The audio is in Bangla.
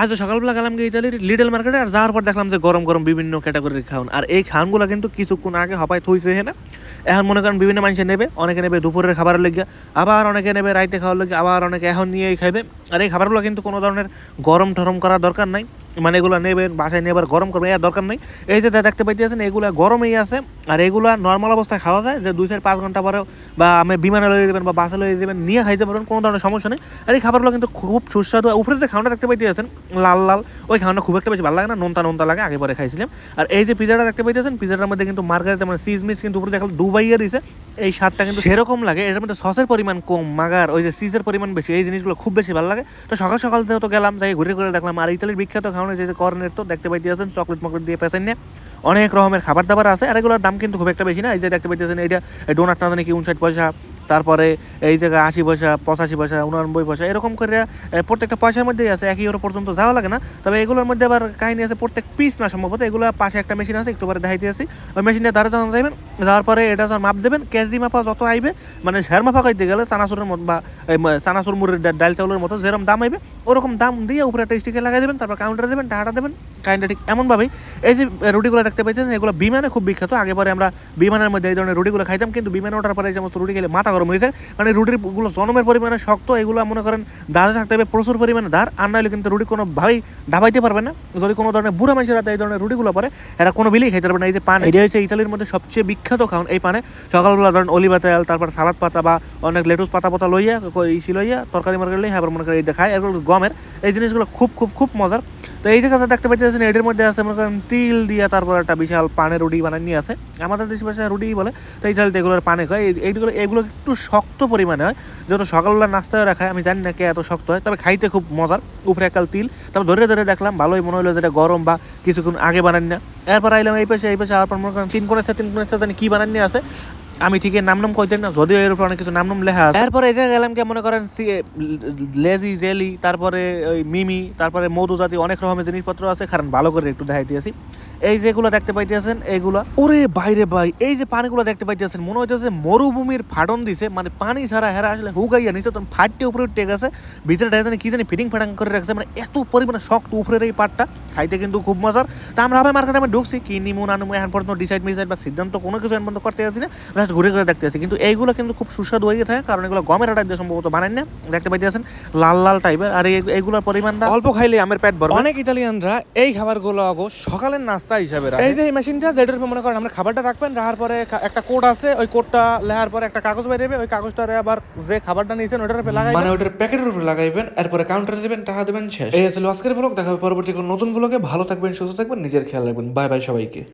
আজ সকালবেলা গেলাম গিয়ে ইতালির লিডল মার্কেটে আর যাওয়ার পর দেখলাম যে গরম গরম বিভিন্ন ক্যাটাগরির খাওয়ান আর এই খাওয়ানগুলো কিন্তু কিছুক্ষণ আগে হপাই থইছে হ্যাঁ এখন মনে করেন বিভিন্ন মানুষে নেবে, অনেকে নেবে দুপুরের খাবারের লেগে আবার অনেকে নেবে রাইতে খাওয়ার লেগে আবার অনেকে এখন নিয়েই খাইবে। আর এই খাবারগুলো কিন্তু কোনো ধরনের গরম টরম করার দরকার নাই। মানে এগুলো নেবেন, বাসায় নেবার গরম করবেন, এর দরকার নেই। এই যে দেখতে পাইতেছেন, এগুলো গরমেই আছে, আর এগুলো নর্মাল অবস্থায় খাওয়া যায়, যে দুই চার পাঁচ ঘণ্টা পরেও বা আমি বিমানে লয়ে দেবেন বা বাসে লয়ে দেবেন নিয়ে খাইতে পারবেন, কোনো ধরনের সমস্যা নেই। আর এই খাবারগুলো কিন্তু খুব সুস্বাদু উপরে যে খাওয়াটা দেখতে পাইতেছেন, লাল লাল, ওই খাওয়াটা খুব একটা বেশি ভালো লাগে না, নোনতা নোনতা লাগে, আগে পরে খাইছিলাম। আর এই যে পিজাটা দেখতে পাইতেছেন, পিজাটার মধ্যে কিন্তু মার্গারিতে মানে সিজ মিস কিন্তু উপরে দেখলাম ডুবাইয়া দিছে, এই স্বাদটা কিন্তু সেরকম লাগে, এটার মধ্যে সসের পরিমাণ কম, মাগার, ওই যে সিজের পরিমাণ বেশি, এই জিনিসগুলো খুব বেশি ভালো লাগে। তো সকাল সকাল যেহেতু গেলাম, যাই ঘুরে ঘুরে দেখলাম, আর ইতালির বিখ্যাত খাওয়ানো যে কর্নের তো দেখতে পাইতেছেন চকলেট মকলেট দিয়ে পেছেন নিয়ে অনেক রকমের খাবার দাবার আছে, আর এগুলোর দাম কিন্তু খুব একটা বেশি না। এই যে দেখতে পাইতেছেন এই ডোনাট না জানি কি উনষাট পয়সা, তারপরে এই জায়গায় আশি পয়সা, পঁচাশি পয়সা, উনানব্বই পয়সা, এরকম করে প্রত্যেকটা পয়সার মধ্যেই আছে এক ইউরো পর্যন্ত যাওয়া লাগে না। তবে এগুলোর মধ্যে আবার কাহিনী আছে, প্রত্যেক পিস না, সম্ভবত এগুলো পাশে একটা মেশিন আছে, একটু পরে দেখাইতে আসি। ওই মেশিনে দ্বারা যখন যাবেন যাওয়ার পরে এটা যখন মাপ দেবেন, কেজি মাপা যত আইবে মানে শেয়ার মাপা খাইতে গেলে চানাচুরের মতো বা চানাচুর মুড়ির ডাল চাউলের মতো যেরকম দাম আইবে, ওরকম দাম দিয়ে উপরে একটা স্টিকে লাগাই দেবেন, তারপর কাউন্টারে দেবেন, টাকাটা দেবেন। কাইন্ডটা ঠিক এমনভাবেই। এই যে রুটিগুলো দেখতে পাচ্ছেন এগুলো বিমানে খুব বিখ্যাত। আগে পরে আমরা বিমানের মধ্যে এই ধরনের রুটিগুলো খাইতাম, কিন্তু বিমানে ওঠার পরে এই সমস্ত রুটি খেলে মাথা গরম হয়ে যায়। কারণ এই রুটিগুলো জনমের পরিমাণে শক্ত, এগুলো মনে করেন দাঁড়ে থাকতে হবে, প্রচুর পরিমাণে দাঁড় আর নাহলে কিন্তু রুটি কোনোভাবেই ডাবাইতে পারবে না। যদি কোনো ধরনের বুড়া মানুষের হাতে এই ধরনের রুটিগুলো পরে, এরা কোনো বিলেই খাইতে পারবে না। এই যে পান, এটা হচ্ছে ইতালির মধ্যে সবচেয়ে বিখ্যাত খাওয়ান এই পানে। সকালবেলা ধরেন অলিভা তেল, তারপর সালাদ পাতা বা অনেক লেটুস পাতা পাতা লইয়া ইসি লইয়া, তরকারি মরকারি লইয়া, আবার মনে এই দেখায় এগুলো গমের। এই জিনিসগুলো খুব খুব খুব মজার। তো এই যে কথা দেখতে পাচ্ছেন এটির মধ্যে আছে মনে করেন তিল দিয়া তারপর একটা বিশাল পানের রুটি বানাই নিয়ে আছে। আমাদের দেশে ভাষায় রুটি বলে, তো এই তাহলে এগুলোর পানে হয়। এইগুলো এগুলো একটু শক্ত পরিমাণে হয়, যেহেতু সকালবেলা নাস্তায় রাখায়, আমি জানি না কে এত শক্ত হয়, তবে খাইতে খুব মজার। উপরে একাল তিল, তারপর ধরে ধরে দেখলাম, ভালোই মনে হলো যেটা গরম বা কিছুক্ষণ আগে বানান না এরপর আইলাম এই পাশে এই পাশে আবার মনে করেন তিন সাথে তিন সাথে জানি কি বানান নিয়ে আছে। আমি ঠিক নাম নাম কইতেন না, যদিও এর উপর অনেক কিছু নাম নাম লেখা আছে। এরপরে এই গেলাম কি, মনে করেন লেজি, জেলি, তারপরে ওই মিমি, তারপরে মধু জাতীয় অনেক রকমের জিনিসপত্র আছে। কারণ ভালো করে একটু দেখাই দিয়েছি। এই যেগুলো দেখতে পাইতেছেন, এইগুলা। ওরে বাইরে ভাই, এই যে পানিগুলো দেখতে পাইতেছেন, মনে হইতেছে মরুভূমির ফাটন দিছে। মানে পানি ছাড়া হেরা আসলে হুগাইয়া নিছে, তখন ফাটটি উপরে উঠে গেছে। ভিতরে কি জানি ফিটিং ফাটাং করে রাখছে মানে এত পরিমাণে শক্ত উপরের এই পাটটা। খাইতে কিন্তু খুব মজার। তা আমরা হবে মার্কেটে আমি ঢুকছি কি নিমু না নিমু এখন পর্যন্ত ডিসাইড মিসাইড বা সিদ্ধান্ত কোনো কিছু এখন পর্যন্ত করতে যাচ্ছি না জাস্ট ঘুরে ঘুরে দেখতে আছি কিন্তু এইগুলো কিন্তু খুব সুস্বাদু হয়ে থাকে কারণ এগুলো গমের আটা দিয়ে সম্ভবত বানায় না। দেখতে পাইতেছেন লাল লাল টাইপের আর এই- এইগুলোর পরিমাণটা অল্প খাইলে আমার পেট ভরবে। অনেক ইতালিয়ানরা এই খাবারগুলো আগো সকালের নাস্তা হিসাবে রাখে। এই যে এই মেশিনটা যেটার উপর মনে করেন আমরা খাবারটা রাখবেন রাখার পরে একটা কোড আছে ওই কোডটা লেখার পরে একটা কাগজ বেরিয়ে ওই কাগজটারে আবার যে খাবারটা নিয়েছেন ওটার উপরে লাগাই মানে ওটার প্যাকেটের উপরে লাগাইবেন এরপরে কাউন্টারে দেবেন টাকা দেবেন শেষ। এই আসলে আজকের ব্লগ দেখা হবে পরবর্তী কোনো নতুন ব্লগে ভালো থাকবেন সুস্থ থাকবেন নিজের খেয়াল রাখবেন। বাই বাই সবাইকে।